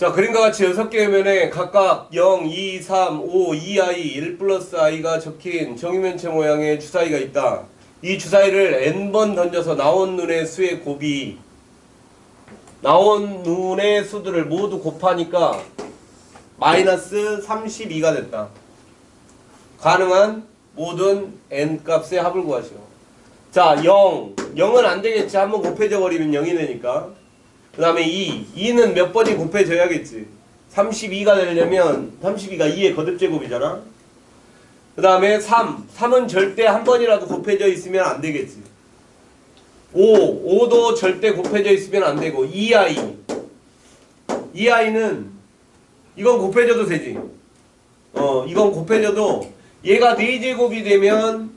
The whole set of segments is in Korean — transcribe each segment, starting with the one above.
자, 그림과 같이 6개 화면에 각각 0, 2, 3, 5, 2i, 1 플러스 i가 적힌 정의면체 모양의 주사위가 있다. 이 주사위를 n번 던져서 나온 눈의 수의 곱이 나온 눈의 수들을 모두 곱하니까 마이너스 32가 됐다. 가능한 모든 n 값의 합을 구하시오. 자, 0. 0은 안 되겠지. 한번 곱해져 버리면 0이 되니까. 그 다음에 2. 2는 몇 번이 곱해져야겠지. 32가 되려면 32가 2의 거듭제곱이잖아. 그 다음에 3. 3은 절대 한 번이라도 곱해져 있으면 안 되겠지. 5. 5도 절대 곱해져 있으면 안 되고 2i. 2i는 이건 곱해져도 되지. 어, 이건 곱해져도 얘가 4제곱이 되면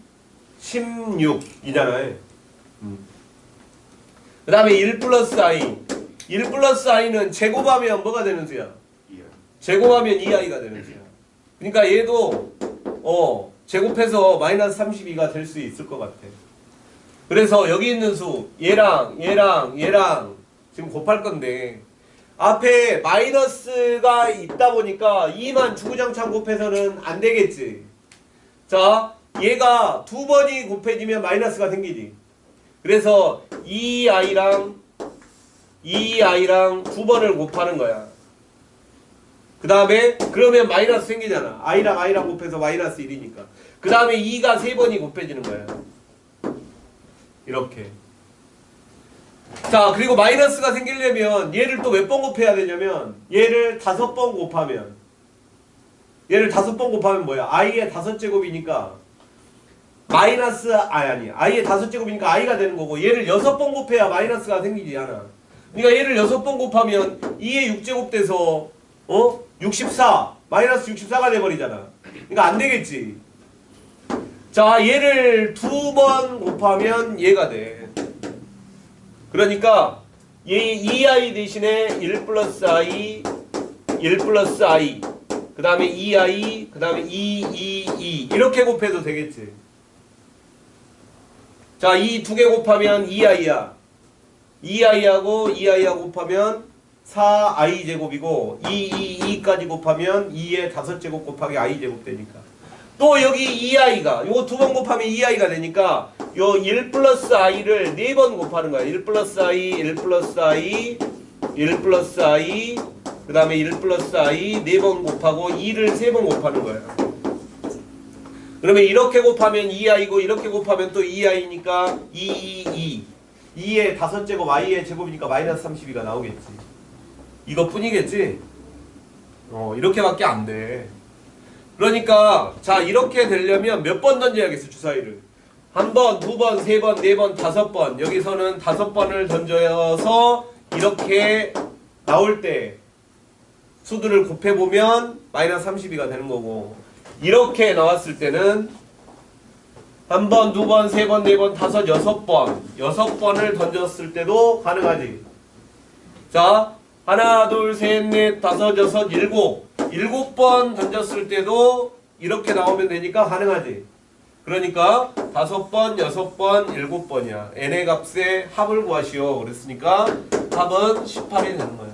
16이잖아요. 그 다음에 1 플러스 i. 1 플러스 i는 제곱하면 뭐가 되는 수야? 제곱하면 2i가 되는 수야. 그러니까 얘도 어 제곱해서 마이너스 32가 될 수 있을 것 같아. 그래서 여기 있는 수 얘랑 얘랑 얘랑 지금 곱할 건데 앞에 마이너스가 있다 보니까 2만 주구장창 곱해서는 안 되겠지. 자, 얘가 두 번이 곱해지면 마이너스가 생기지. 그래서 2i랑 2i랑 두 번을 곱하는 거야. 그 다음에 그러면 마이너스 생기잖아. i랑 i랑 곱해서 마이너스 1이니까. 그 다음에 2가 세 번이 곱해지는 거야. 이렇게. 자, 그리고 마이너스가 생기려면 얘를 또 몇 번 곱해야 되냐면 얘를 다섯 번 곱하면 얘를 다섯 번 곱하면 뭐야? i의 다섯 제곱이니까 마이너스 아니 아니 i의 다섯 제곱이니까 i가 되는 거고 얘를 여섯 번 곱해야 마이너스가 생기지 않아. 그러니까 얘를 여섯 번 곱하면 2의 6제곱 돼서 어? 64 마이너스 64가 돼버리잖아. 그러니까 안 되겠지. 자 얘를 두 번 곱하면 얘가 돼. 그러니까 얘 2i 대신에 1 플러스 i 1 플러스 i 그 다음에 2i 그 다음에 2 2 2 이렇게 곱해도 되겠지. 자, 이 두 개 곱하면 2i야. 2i하고 2i하고 곱하면 4i 제곱이고 2, 2, 2까지 곱하면 2의 5제곱 곱하기 i 제곱 되니까. 또 여기 2i가 요거 두 번 곱하면 2i가 되니까 요 1 플러스 i를 네 번 곱하는 거야. 1 플러스 i, 1 플러스 i, 1 플러스 i, 그 다음에 1 플러스 i 네 번 곱하고 2를 세 번 곱하는 거야. 그러면 이렇게 곱하면 2i고 이렇게 곱하면 또 2i니까 2, 2, 2. 2의 다섯 제곱 i의 제곱이니까 마이너스 32가 나오겠지. 이것뿐이겠지? 어, 이렇게밖에 안 돼. 그러니까 자 이렇게 되려면 몇 번 던져야겠어 주사위를. 한 번, 두 번, 세 번, 네 번, 다섯 번. 여기서는 다섯 번을 던져서 이렇게 나올 때 수들을 곱해 보면 마이너스 32가 되는 거고. 이렇게 나왔을 때는 한 번, 두 번, 세 번, 네 번, 다섯, 여섯 번, 여섯 번을 던졌을 때도 가능하지. 자, 하나, 둘, 셋, 넷, 다섯, 여섯, 일곱, 일곱 번 던졌을 때도 이렇게 나오면 되니까 가능하지. 그러니까 다섯 번, 여섯 번, 일곱 번이야. n의 값의 합을 구하시오. 그랬으니까 합은 18이 되는 거야.